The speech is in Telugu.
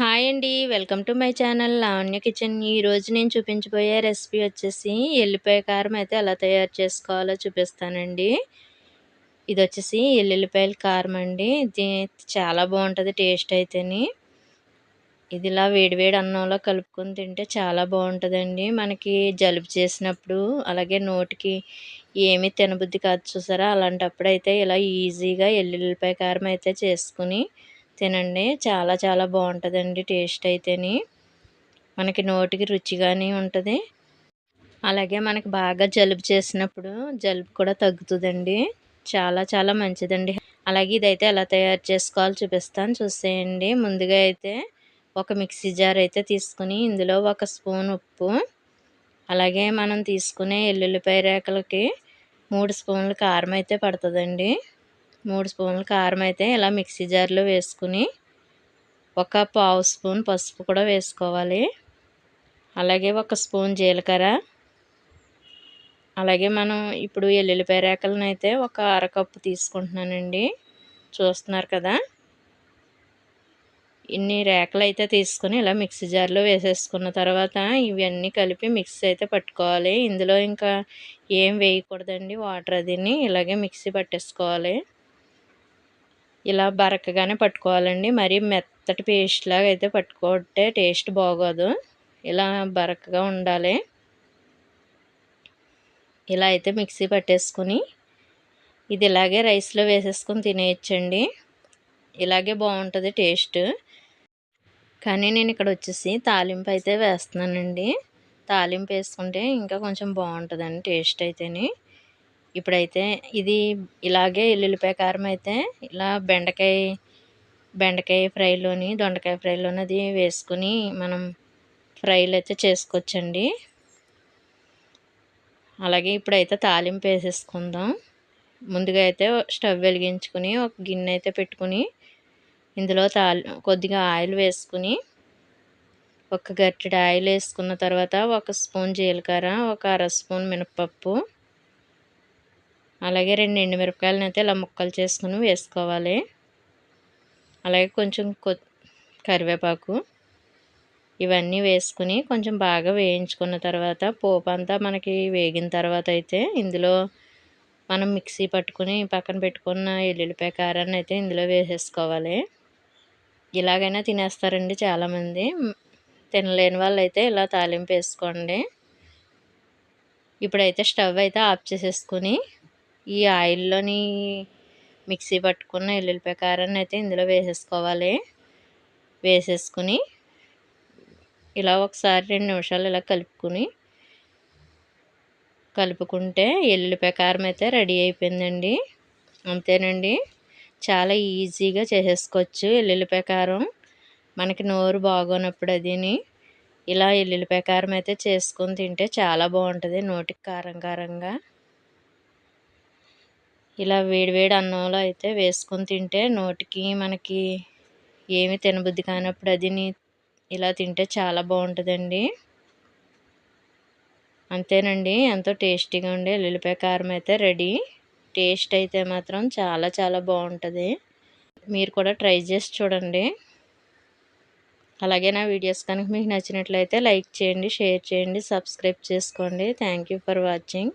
హాయ్ అండి. Welcome to my channel Lavanya kitchen. ఈరోజు నేను చూపించబోయే రెసిపీ వచ్చేసి ఎల్లిపాయ కారం అయితే ఎలా తయారు చేసుకోవాలో చూపిస్తానండి. ఇది వచ్చేసి ఎల్లుల్లిపాయల కారం అండి. ఇది చాలా బాగుంటుంది టేస్ట్ అయితేని. ఇది ఇలా వేడివేడి అన్నంలో కలుపుకొని తింటే చాలా బాగుంటుందండి. మనకి జలుబు చేసినప్పుడు అలాగే నోటికి ఏమీ తినబుద్ధి కాదు చూసారా? అలాంటప్పుడు అయితే ఇలా ఈజీగా ఎల్లుల్లిపాయ కారం అయితే చేసుకుని తినండి. చాలా చాలా బాగుంటుందండి టేస్ట్ అయితేని. మనకి నోటికి రుచిగానే ఉంటుంది. అలాగే మనకి బాగా జలుబు చేసినప్పుడు జలుబు కూడా తగ్గుతుందండి. చాలా చాలా మంచిదండి. అలాగే ఇదైతే ఎలా తయారు చేసుకోవాలో చూపిస్తాను. చూసేయండి. ముందుగా అయితే ఒక మిక్సీ జార్ అయితే తీసుకుని ఇందులో ఒక స్పూన్ ఉప్పు అలాగే మనం తీసుకునే ఎల్లుల్లిపాయ రేకలకి మూడు స్పూన్లు కారం అయితే పడుతుందండి. మూడు స్పూన్ల కారం అయితే ఇలా మిక్సీ జార్లో వేసుకుని ఒక పావు స్పూన్ పసుపు కూడా వేసుకోవాలి. అలాగే ఒక స్పూన్ జీలకర్ర. అలాగే మనం ఇప్పుడు ఎల్లుల్లిపాయ రేకలను అయితే ఒక అరకప్పు తీసుకుంటున్నానండి. చూస్తున్నారు కదా? ఇన్ని రేకలు అయితే తీసుకుని ఇలా మిక్సీ జార్లో వేసేసుకున్న తర్వాత ఇవన్నీ కలిపి మిక్సీ అయితే పట్టుకోవాలి. ఇందులో ఇంకా ఏం వేయకూడదండి వాటర్ అదిని. ఇలాగే మిక్సీ పట్టేసుకోవాలి. ఇలా బరకగానే పట్టుకోవాలండి. మరీ మెత్తటి పేస్ట్ లాగా అయితే పట్టుకుంటే టేస్ట్ బాగోదు. ఇలా బరకగా ఉండాలి. ఇలా అయితే మిక్సీ పట్టేసుకుని ఇది ఇలాగే రైస్లో వేసేసుకొని తినేయచ్చండి. ఇలాగే బాగుంటుంది టేస్ట్. కానీ నేను ఇక్కడ వచ్చేసి తాలింపు అయితే వేస్తున్నానండి. తాలింపు వేసుకుంటే ఇంకా కొంచెం బాగుంటుందండి టేస్ట్ అయితేని. ఇప్పుడైతే ఇది ఇలాగే ఎల్లుల్లిపాయ కారం అయితే ఇలా బెండకాయ బెండకాయ ఫ్రైలోని దొండకాయ ఫ్రైలోని అది వేసుకుని మనం ఫ్రైలు అయితే చేసుకోవచ్చండి. అలాగే ఇప్పుడైతే తాలింపు వేసేసుకుందాం. ముందుగా అయితే స్టవ్ వెలిగించుకుని ఒక గిన్నె అయితే పెట్టుకుని ఇందులో తాలి కొద్దిగా ఆయిల్ వేసుకుని ఒక గట్టిడి ఆయిల్ వేసుకున్న తర్వాత ఒక స్పూన్ జీలకర్ర ఒక అర స్పూన్ మినపప్పు అలాగే రెండు ఎండుమిరపకాయలను అయితే ఇలా ముక్కలు చేసుకుని వేసుకోవాలి. అలాగే కొంచెం కరివేపాకు ఇవన్నీ వేసుకుని కొంచెం బాగా వేయించుకున్న తర్వాత పోపు అంతా మనకి వేగిన తర్వాత అయితే ఇందులో మనం మిక్సీ పట్టుకుని పక్కన పెట్టుకున్న ఎల్లుల్లిపాయ కారాన్ని అయితే ఇందులో వేసేసుకోవాలి. ఇలాగైనా తినేస్తారండి చాలామంది. తినలేని వాళ్ళు అయితే ఇలా తాలింపు వేసుకోండి. ఇప్పుడైతే స్టవ్ అయితే ఆఫ్ చేసేసుకుని ఈ ఆయిల్లోని మిక్సీ పట్టుకున్న ఎల్లుల్లిపాయ కారాన్ని అయితే ఇందులో వేసేసుకోవాలి. వేసేసుకుని ఇలా ఒకసారి రెండు నిమిషాలు ఇలా కలుపుకుని కలుపుకుంటే ఎల్లుల్లిపాయ కారం అయితే రెడీ అయిపోయిందండి. అంతేనండి. చాలా ఈజీగా చేసేసుకోవచ్చు ఎల్లుల్లిపాయ కారం. మనకి నోరు బాగోనప్పుడు అదిని. ఇలా ఎల్లుల్లిపాయ కారం అయితే చేసుకొని తింటే చాలా బాగుంటుంది. నోటికి కారం కారంగా. ఇలా వేడివేడి అన్నంలో అయితే వేసుకొని తింటే నోటికి మనకి ఏమి తినబుద్ధి కానప్పుడు అది ఇలా తింటే చాలా బాగుంటుందండి. అంతేనండి. ఎంతో టేస్టీగా ఉండే ఎల్లుల్లిపాయ కారం అయితే రెడీ. టేస్ట్ అయితే మాత్రం చాలా చాలా బాగుంటుంది. మీరు కూడా ట్రై చేసి చూడండి. అలాగే నా వీడియోస్ కనుక మీకు నచ్చినట్లయితే లైక్ చేయండి షేర్ చేయండి సబ్స్క్రైబ్ చేసుకోండి. Thank for watching.